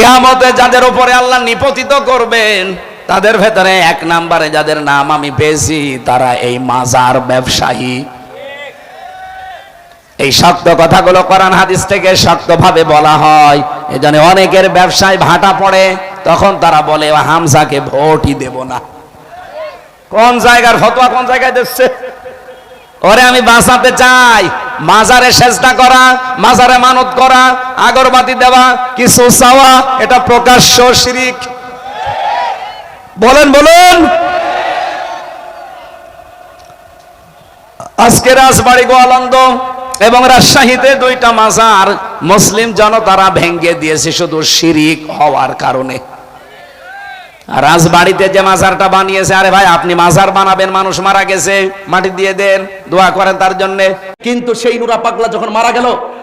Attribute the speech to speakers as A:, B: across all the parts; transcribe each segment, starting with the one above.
A: কেয়ামতে যাদের উপরে আল্লাহ নিপতিত করবেন, তাদের ভেতরে এক নাম্বারে যাদের নাম আমি পেয়েছি, তারা এই মাজার ব্যবসায়ী। এই শক্ত কথাগুলো কোরআন হাদিস থেকে শক্তভাবে বলা হয়। এজন্য অনেকের ব্যবসায় ভাটা পড়ে, তখন তারা বলে "ও হামজাকে ভোটই দেব না। কোন জায়গার ফতোয়া কোন জায়গায় দিচ্ছে? ওরে, আমি বাঁচাতে চাই। মাজারে চেষ্টা করা, মাজারে মানত করা, আগরবাতি দেওয়া, কিছু চাওয়া, এটা প্রকাশ্য শিরিক। বলেন, বলুন। আজকে রাজবাড়ি গোয়ালন্দ এবং রাজশাহীতে দুইটা মাজার মুসলিম জনতারা ভেঙ্গে দিয়েছে, শুধু শিরিক হওয়ার কারণে। আর রাজবাড়িতে যে মাজারটা বানিয়েছে, আরে ভাই, আপনি মাজার বানাবেন, মানুষ মারা গেছে। মাটি দিয়ে দেন, দোয়া করেন তার জন্য।
B: কিন্তু সেই নুরা পাগলা যখন মারা গেল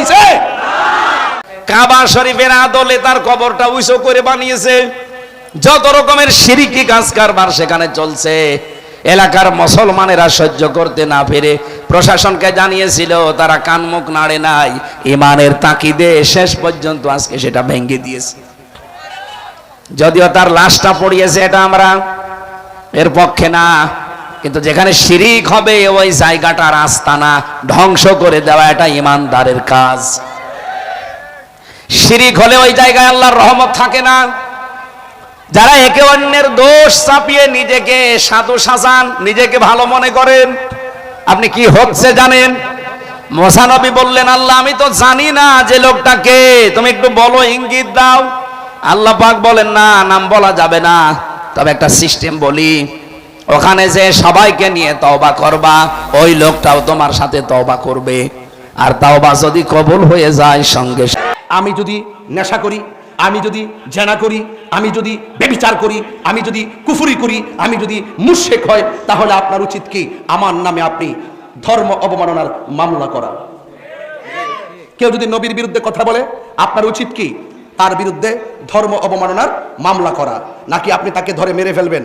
B: হয়েছে
A: কাবা শরীফের আদলে তার কবরটা উঁচু করে বানিয়েছে। যত রকমের সিরিকি কাজ কারবার সেখানে চলছে। এলাকার মুসলমানেরা সহ্য করতে না পেরে প্রশাসনকে জানিয়েছিল, তারা কানমুখ নাড়ে নাই। ইমানের তাকিদে শেষ পর্যন্ত আজকে সেটা ভেঙে দিয়েছে। যদিও তার লাশটা পড়িয়েছে এটা আমরা এর পক্ষে না। কিন্তু যেখানে শিরিক হবে, ওই জায়গাটার আস্তানা ধ্বংস করে দেওয়া এটা ইমানদারের কাজ। শিরিক হলে ওই জায়গায় আল্লাহর রহমত থাকে না। যারা একে অন্যের দোষ চাপিয়ে নিজেকে সাধু সাজান, নিজেকে ভালো মনে করেন, আপনি কি হচ্ছে জানেন? মোসানবী বললেন, আল্লাহ, আমি তো জানি না যে লোকটাকে তুমি একটু বলো, ইঙ্গিত দাও। আল্লাহ পাক বলেন, না, নাম বলা যাবে না। তবে একটা সিস্টেম বলি ওখানে যে সবাইকে নিয়ে তওবা করবা, ওই লোকটাও তোমার সাথে তওবা করবে। আর তাওবা যদি কবুল হয়ে যায় সঙ্গে
B: আমি যদি নেশা করি, আমি যদি জেনা করি, আমি যদি বেবিচার করি, আমি যদি কুফুরি করি, আমি যদি মুশেক হয় তাহলে আপনার উচিত কি? আমার নামে আপনি ধর্ম অবমাননার মামলা করা। কেউ যদি নবীর বিরুদ্ধে কথা বলে, আপনার উচিত কি? তার বিরুদ্ধে ধর্ম অবমাননার মামলা করা। নাকি আপনি তাকে ধরে মেরে ফেলবেন?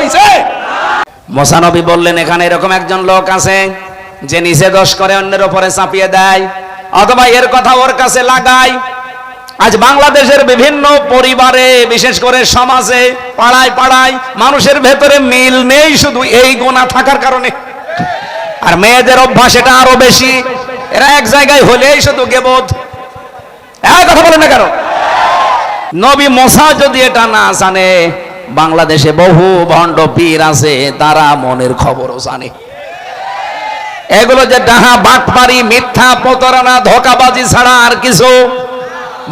B: হয়েছে
A: মোসানবী বললেন, এখানে এরকম একজন লোক আছে যে নিচে দোষ করে অন্যের উপরে চাপিয়ে দেয়। অথবা এর কথা ওর কাছে লাগায়। আজ বাংলাদেশের বিভিন্ন পরিবারে, বিশেষ করে সমাজে, পাড়ায় পাড়ায় মানুষের ভেতরে মিল নেই শুধু এই গোনা থাকার কারণে। আর মেয়েদের অভ্যাস এটা আরও বেশি। এরা এক জায়গায় হলেই শুধু গেবোধ। কথা বলেন না কেন? নবী মশা যদি এটা না জানে বাংলাদেশে বহু ভণ্ড পীর আছে, তারা মনের খবরও জানে। এগুলো যে ডাহা বাটপারি, মিথ্যা প্রতারণা, ধোকাবাজি ছাড়া আর কিছু।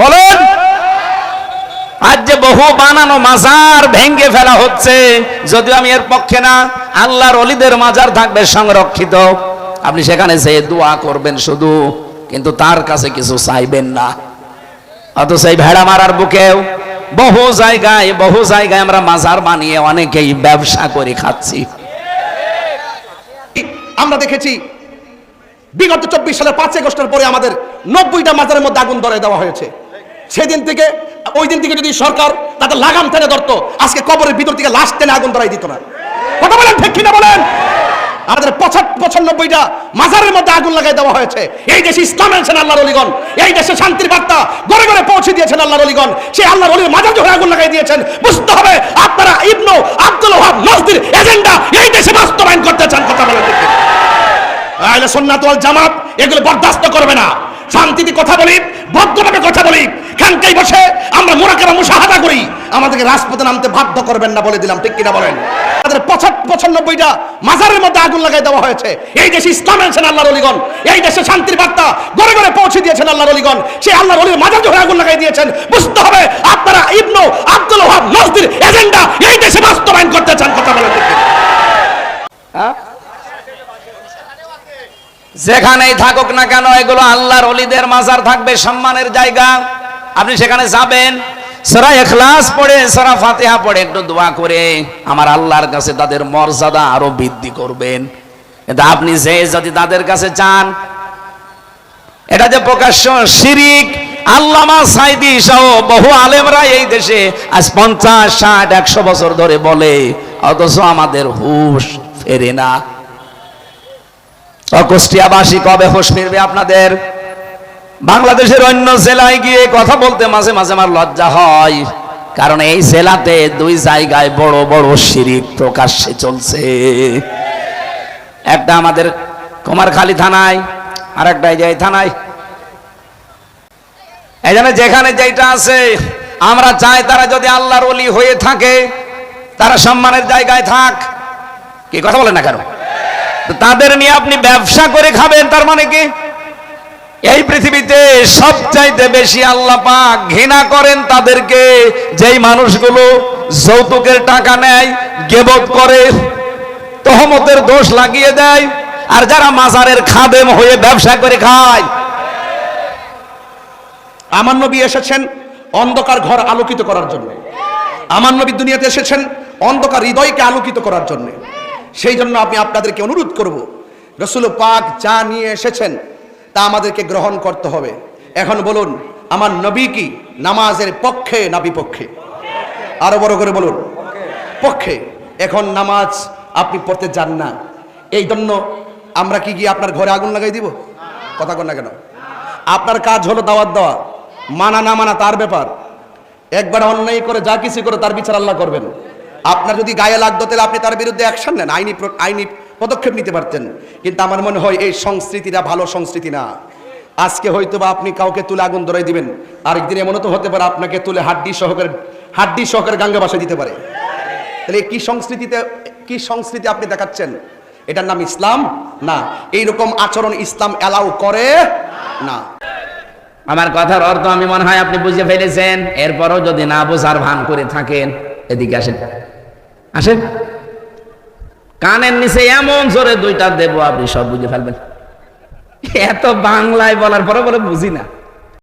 A: বলেন, আজ যে বহু বানানো মাজার ভেঙ্গে ফেলা হচ্ছে, যদিও আমি এর পক্ষে না, আল্লাহর অলিদের মাজার থাকবে সংরক্ষিত। আপনি সেখানে যে দোয়া করবেন শুধু, কিন্তু তার কাছে কিছু চাইবেন না। অথচ এই ভেড়া মারার বুকেও বহু জায়গায় বহু জায়গায় আমরা মাজার বানিয়ে অনেকেই ব্যবসা করে খাচ্ছি।
B: আমরা দেখেছি, বিগত চব্বিশ সালের পাঁচ আগস্টের পরে আমাদের নব্বইটা মাজারের মধ্যে আগুন ধরে দেওয়া হয়েছে। সেদিন থেকে, ওই দিন থেকে যদি সরকার তাদের লাগাম টেনে ধরতো, আজকে কবরের ভিতর থেকে লাশ টেনে আগুন ধরাই দিত না। কথা বলেন ঠিক কিনা বলেন? আমাদের পঁচানব্বইটা মাজারের মধ্যে আগুন লাগাই দেওয়া হয়েছে। এই দেশে ইসলাম এনেছেন আল্লাহর অলিগণ। এই দেশে শান্তির বার্তা ঘরে ঘরে পৌঁছে দিয়েছেন আল্লাহর অলিগণ। সেই আল্লাহর অলির মাজার যখন আগুন লাগাই দিয়েছেন, বুঝতে হবে আপনারা ইবনু আব্দুল ওহাব মসজিদ এজেন্ডা এই দেশে বাস্তবায়ন করতে চান কথা বলে? আহলে সুন্নাত ওয়াল জামাত এগুলো বরদাস্ত করবে না। শান্তিতে কথা বলি, ভদ্রভাবে কথা বলি খানকাই বসে আমরা মোরাকারা মুশাহাদা করি। আমাদেরকে রাজপথে নামতে বাধ্য করবেন না বলে দিলাম, ঠিক কিনা বলেন? পঁচাত্তর পঁচানব্বইটা মাজারের মধ্যে আগুন লাগাই দেওয়া হয়েছে এই দেশে ইসলাম এনেছেন আল্লাহর অলিগণ এই দেশে শান্তির বার্তা ঘরে ঘরে পৌঁছে দিয়েছেন আল্লাহর অলিগণ সেই আল্লাহর অলির মাজার যখন আগুন লাগাই দিয়েছেন, বুঝতে হবে আপনারা ইবনু আব্দুল ওহাব মসজিদ এজেন্ডা এই দেশে বাস্তবায়ন করতে চান কথা বলে?
A: হ্যাঁ? যেখানেই থাকুক না কেন, এগুলো আল্লাহর অলিদের মাজার থাকবে, সম্মানের জায়গা আপনি সেখানে যাবেন সরা এখলাস পড়ে সরা ফাতিহা পড়ে, একটু দোয়া করে আমার আল্লাহর কাছে তাদের মর্যাদা আরও বৃদ্ধি করবেন। কিন্তু আপনি যে যদি তাদের কাছে চান, এটা যে প্রকাশ্য শিরিক, আল্লামা সাইদি সহ বহু আলেমরা এই দেশে আজ পঞ্চাশ, ষাট, একশো বছর ধরে বলে, অথচ আমাদের হুশ ফেরে না। অকুষ্টিয়াবাসী কবে হোশ ফিরবে আপনাদের? বাংলাদেশের অন্য জেলায় গিয়ে কথা বলতে মাঝে মাঝে আমার লজ্জা হয়। কারণ এই জেলাতে দুই জায়গায় বড় বড় শিরিক প্রকাশ্যে চলছে। একটা আমাদের কুমারখালী থানায় আর একটা এই থানায়। এই যেখানে যেটা আছে, আমরা চাই তারা যদি আল্লাহর অলি হয়ে থাকে, তারা সম্মানের জায়গায় থাক। কি কথা বলেন না কেন? তাদের নিয়ে আপনি ব্যবসা করে খাবেন, তার মানে কি? এই পৃথিবীতে সবচাইতে বেশি আল্লাহ পাক ঘৃণা করেন তাদেরকে, যেই মানুষগুলো যৌতুকের টাকা নেয়, গেবত করে, তহমতের দোষ লাগিয়ে দেয়, আর যারা মাজারের খাদেম হয়ে ব্যবসা করে খায়।
B: আমার নবী এসেছেন অন্ধকার ঘর আলোকিত করার জন্য। আমার নবী দুনিয়াতে এসেছেন অন্ধকার হৃদয়কে আলোকিত করার জন্য। সেই জন্য আমি আপনাদেরকে অনুরোধ করব, রসুল পাক যা নিয়ে এসেছেন তা আমাদেরকে গ্রহণ করতে হবে। এখন বলুন, আমার নবী কি নামাজের পক্ষে না বিপক্ষে? আরও বড় করে বলুন, পক্ষে। এখন নামাজ আপনি পড়তে যান না। এই জন্য আমরা কি গিয়ে আপনার ঘরে আগুন লাগাই দিব? কথা কন না কেন? আপনার কাজ হলো দাওয়াত দেওয়া। মানা না মানা তার ব্যাপার। একবার অন্যায় করে যা কিছু করে তার বিচার আল্লাহ করবেন। আপনার যদি গায়ে লাগতো তাহলে আপনি তার বিরুদ্ধে অ্যাকশন নেন। আইনি আইনি পদক্ষেপ নিতে পারতেন। কিন্তু আমার মনে হয় এই সংস্কৃতিটা ভালো সংস্কৃতি না। আজকে হয়তো বা আপনি কাউকে তুলে আগুন ধরাই দিবেন। আরেকদিন এমনও তো হতে পারে আপনাকে তুলে হাড্ডি সহকারে হাড্ডি সহকারে গাঙ্গে বাসা দিতে পারে। তাহলে কি সংস্কৃতিতে, কি সংস্কৃতি আপনি দেখাচ্ছেন? এটার নাম ইসলাম? না। এইরকম আচরণ ইসলাম অ্যালাউ করে না।
A: আমার কথার অর্থ আমি মনে হয় আপনি বুঝে ফেলেছেন। এরপরও যদি না বোঝার ভান করে থাকেন, এদিকে আসেন। আসেন। কানের নিচে এমন জোরে দুইটা দেবো আপনি সব বুঝে ফেলবেন। এত বাংলায় বলার পরে বলে বুঝি না।